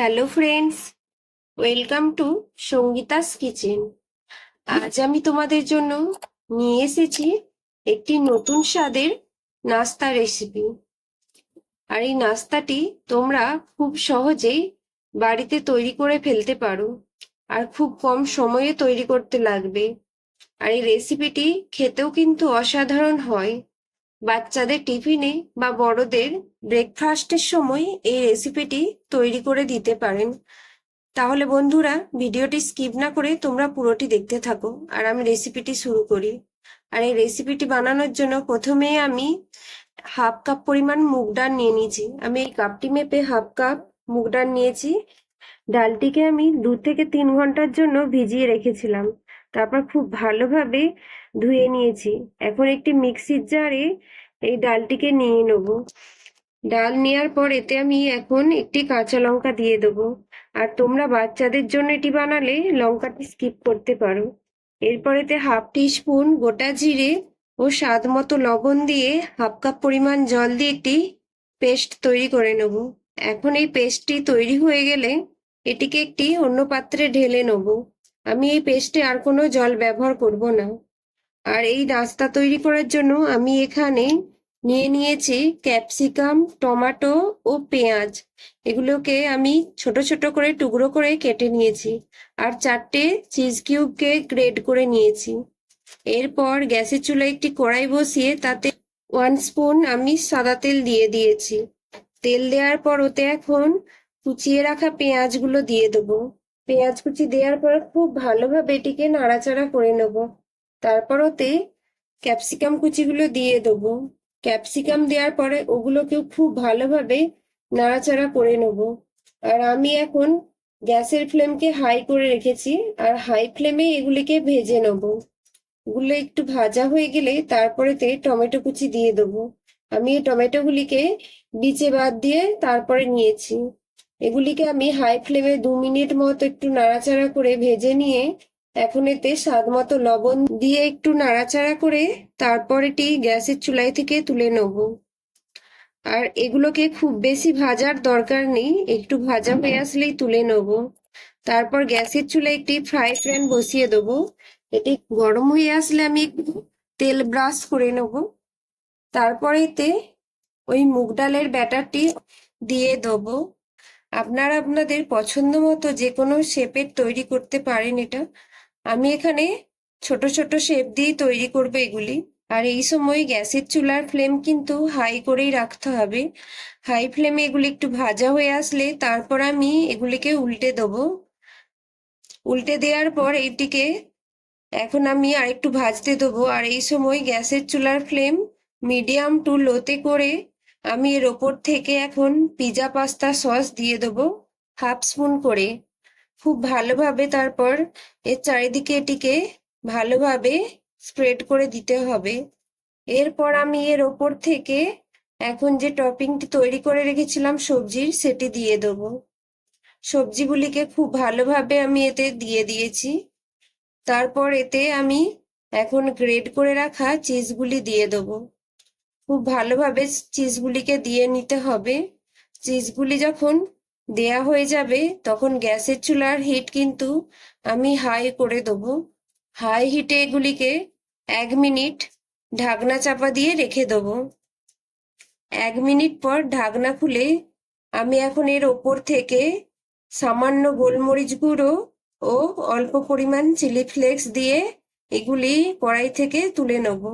Hello friends welcome to Sangeeta's kitchen আজ আমি তোমাদের জন্য নিয়ে এসেছি একটি নতুন স্বাদের নাস্তা রেসিপি আর এই নাস্তাটি তোমরা খুব সহজেই বাড়িতে তৈরি করে ফেলতে পারো আর খুব কম সময়ে তৈরি করতে লাগবে। আর এই রেসিপিটি খেতেও কিন্তু অসাধারণ হয়। বাচ্চাদের টিফিনে বা বড়দের ব্রেকফাস্টের সময় এই রেসিপিটি তৈরি করে দিতে পারেন। তাহলে বন্ধুরা, ভিডিওটি স্কিপ না করে তোমরা পুরোটি দেখতে থাকো আর আমি রেসিপিটি শুরু করি। আর এই রেসিপিটি বানানোর জন্য প্রথমে আমি হাফ কাপ পরিমাণ মুগ ডাল নিয়ে নিয়েছি। আমি এই কাপটি মেপে হাফ কাপ মুগ ডাল নিয়েছি। ডালটিকে আমি দু থেকে তিন ঘণ্টার জন্য ভিজিয়ে রেখেছিলাম। তারপর খুব ভালোভাবে ধুয়ে নিয়েছি। এখন একটি মিক্সির জারে এই ডালটিকে নিয়ে নেব। ডাল নেওয়ার পর এতে আমি এখন একটি কাঁচা লঙ্কা দিয়ে দেবো। আর তোমরা বাচ্চাদের জন্য এটি বানালে লঙ্কাটি স্কিপ করতে পারো। এরপর এতে হাফ টি স্পুন গোটা জিরে ও স্বাদ মতো লবণ দিয়ে হাফ কাপ পরিমাণ জল দিয়ে একটি পেস্ট তৈরি করে নেব। এখন এই পেস্টটি তৈরি হয়ে গেলে এটিকে একটি অন্য পাত্রে ঢেলে নেব। আমি এই পেস্টে আর কোনো জল ব্যবহার করব না। আর এই নাস্তা তৈরি করার জন্য আমি এখানে নিয়ে নিয়েছি ক্যাপসিকাম, টমেটো ও পেঁয়াজ। এগুলোকে আমি ছোট ছোট করে টুকরো করে কেটে নিয়েছি আর চারটে চিজ কিউবকে গ্রেড করে নিয়েছি। এরপর গ্যাসের চুলায় একটি কড়াই বসিয়ে তাতে ওয়ান স্পুন আমি সাদা তেল দিয়ে দিয়েছি। তেল দেওয়ার পর ওতে এখন কুচিয়ে রাখা পেঁয়াজগুলো দিয়ে দেবো। পেঁয়াজ কুচি দেওয়ার পর খুব ভালোভাবে এটিকে নাড়াচাড়া করে নেব। তারপর ওতে ক্যাপসিকাম কুচিগুলো দিয়ে দেবো। ক্যাপসিকাম দেওয়ার পরে ওগুলোকেও খুব ভালোভাবে নাড়াচাড়া করে নেব। আর আমি এখন গ্যাসের ফ্লেমকে হাই করে রেখেছি আর হাই ফ্লেমে এগুলিকে ভেজে নেব। এগুলো একটু ভাজা হয়ে গেলে তারপরেতে টমেটো কুচি দিয়ে দেবো। আমি এই টমেটোগুলিকে বিচে বাদ দিয়ে তারপরে নিয়েছি। এগুলিকে আমি হাই ফ্লেমে দু মিনিট মতো একটু নাড়াচাড়া করে ভেজে নিয়ে এখন এতে স্বাদ মতো লবণ দিয়ে একটু নাড়াচাড়া করে তারপর এটি গ্যাসের চুলাই থেকে তুলে নেব। আর এগুলোকে খুব বেশি ভাজার দরকার নেই, একটু ভাজা হয়ে আসলেই তুলে নেব। তারপর গ্যাসের চুলায় একটি ফ্রাই প্যান বসিয়ে দেবো। এটি গরম হয়ে আসলে আমি তেল ব্রাশ করে নেব। তারপর এতে ওই মুগ ডালের ব্যাটারটি দিয়ে দেবো। আপনারা আপনাদের পছন্দ মতো যে কোনো শেপের তৈরি করতে পারেন এটা। আমি এখানে ছোট ছোট শেপ দিয়েই তৈরি করব এগুলি। আর এই সময় গ্যাসের চুলার ফ্লেম কিন্তু হাই করেই রাখতে হবে। হাই ফ্লেমে এগুলি একটু ভাজা হয়ে আসলে তারপর আমি এগুলিকে উল্টে দেবো। উল্টে দেওয়ার পর এটিকে এখন আমি আরেকটু ভাজতে দেবো। আর এই সময় গ্যাসের চুলার ফ্লেম মিডিয়াম টু লোতে করে আমি এর ওপর থেকে এখন পিজা পাস্তা সস দিয়ে দেবো, হাফ স্পুন করে। খুব ভালোভাবে তারপর এর চারিদিকে এটিকে ভালোভাবে স্প্রেড করে দিতে হবে। এরপর আমি এর ওপর থেকে এখন যে টপিংটি তৈরি করে রেখেছিলাম সবজির, সেটি দিয়ে দেবো। সবজিগুলিকে খুব ভালোভাবে আমি এতে দিয়ে দিয়েছি। তারপর এতে আমি এখন গ্রেড করে রাখা চিজগুলি দিয়ে দেবো। খুব ভালোভাবে চিজগুলিকে দিয়ে নিতে হবে। চিজগুলি যখন দেয়া হয়ে যাবে, তখন গ্যাসের চুলার হিট কিন্তু আমি হাই করে দেবো। হাই হিটে এগুলিকে এক মিনিট ঢাকনা চাপা দিয়ে রেখে দেবো। এক মিনিট পর ঢাকনা খুলে আমি এখন এর ওপর থেকে সামান্য গোলমরিচ গুঁড়ো ও অল্প পরিমাণ চিলি ফ্লেক্স দিয়ে এগুলি কড়াই থেকে তুলে নেব।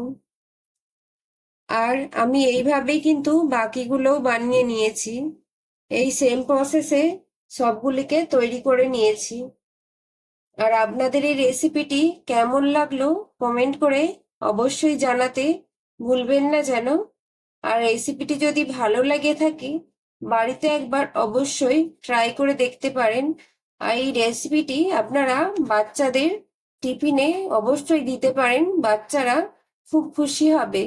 আর আমি এইভাবেই কিন্তু বাকিগুলো বানিয়ে নিয়েছি। এই সেম প্রসেসে সবগুলিকে তৈরি করে নিয়েছি। আর আপনাদের এই রেসিপিটি কেমন লাগল কমেন্ট করে অবশ্যই জানাতে ভুলবেন না যেন। আর রেসিপিটি যদি ভালো লাগে থাকে, বাড়িতে একবার অবশ্যই ট্রাই করে দেখতে পারেন। আর এই রেসিপিটি আপনারা বাচ্চাদের টিফিনে অবশ্যই দিতে পারেন, বাচ্চারা খুব খুশি হবে।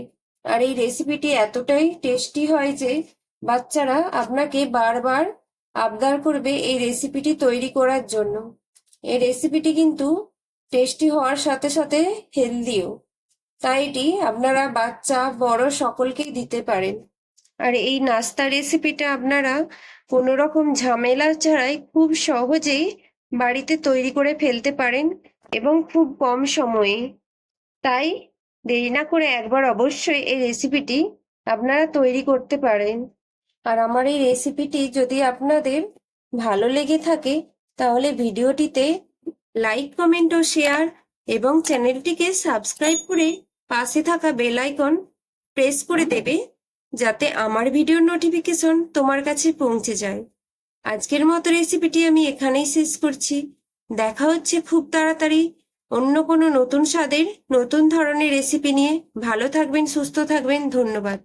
আর এই রেসিপিটি এতটাই টেস্টি হয় যে বাচ্চারা আপনাকে বারবার আবদার করবে এই রেসিপিটি তৈরি করার জন্য। এই রেসিপিটি কিন্তু টেস্টি হওয়ার সাথে সাথে হেলদিও তাই এটি আপনারা বাচ্চা, বড় সকলকেই দিতে পারেন। আর এই নাস্তা রেসিপিটা আপনারা কোনো রকম ঝামেলা ছাড়াই খুব সহজেই বাড়িতে তৈরি করে ফেলতে পারেন এবং খুব কম সময়ে। তাই দেরি না করে একবার অবশ্যই এই রেসিপিটি আপনারা তৈরি করতে পারেন। আর আমার এই রেসিপিটি যদি আপনাদের ভালো লেগে থাকে, তাহলে ভিডিওটিতে লাইক কমেন্ট ও শেয়ার এবং চ্যানেলটিকে সাবস্ক্রাইব করে পাশে থাকা বেল আইকন প্রেস করে দেবে, যাতে আমার ভিডিওর নোটিফিকেশন তোমার কাছে পৌঁছে যায়। আজকের মতো রেসিপিটি আমি এখানেই শেষ করছি। দেখা হচ্ছে খুব তাড়াতাড়ি অন্য কোনো নতুন স্বাদের নতুন ধরনের রেসিপি নিয়ে ভালো থাকবেন সুস্থ থাকবেন ধন্যবাদ।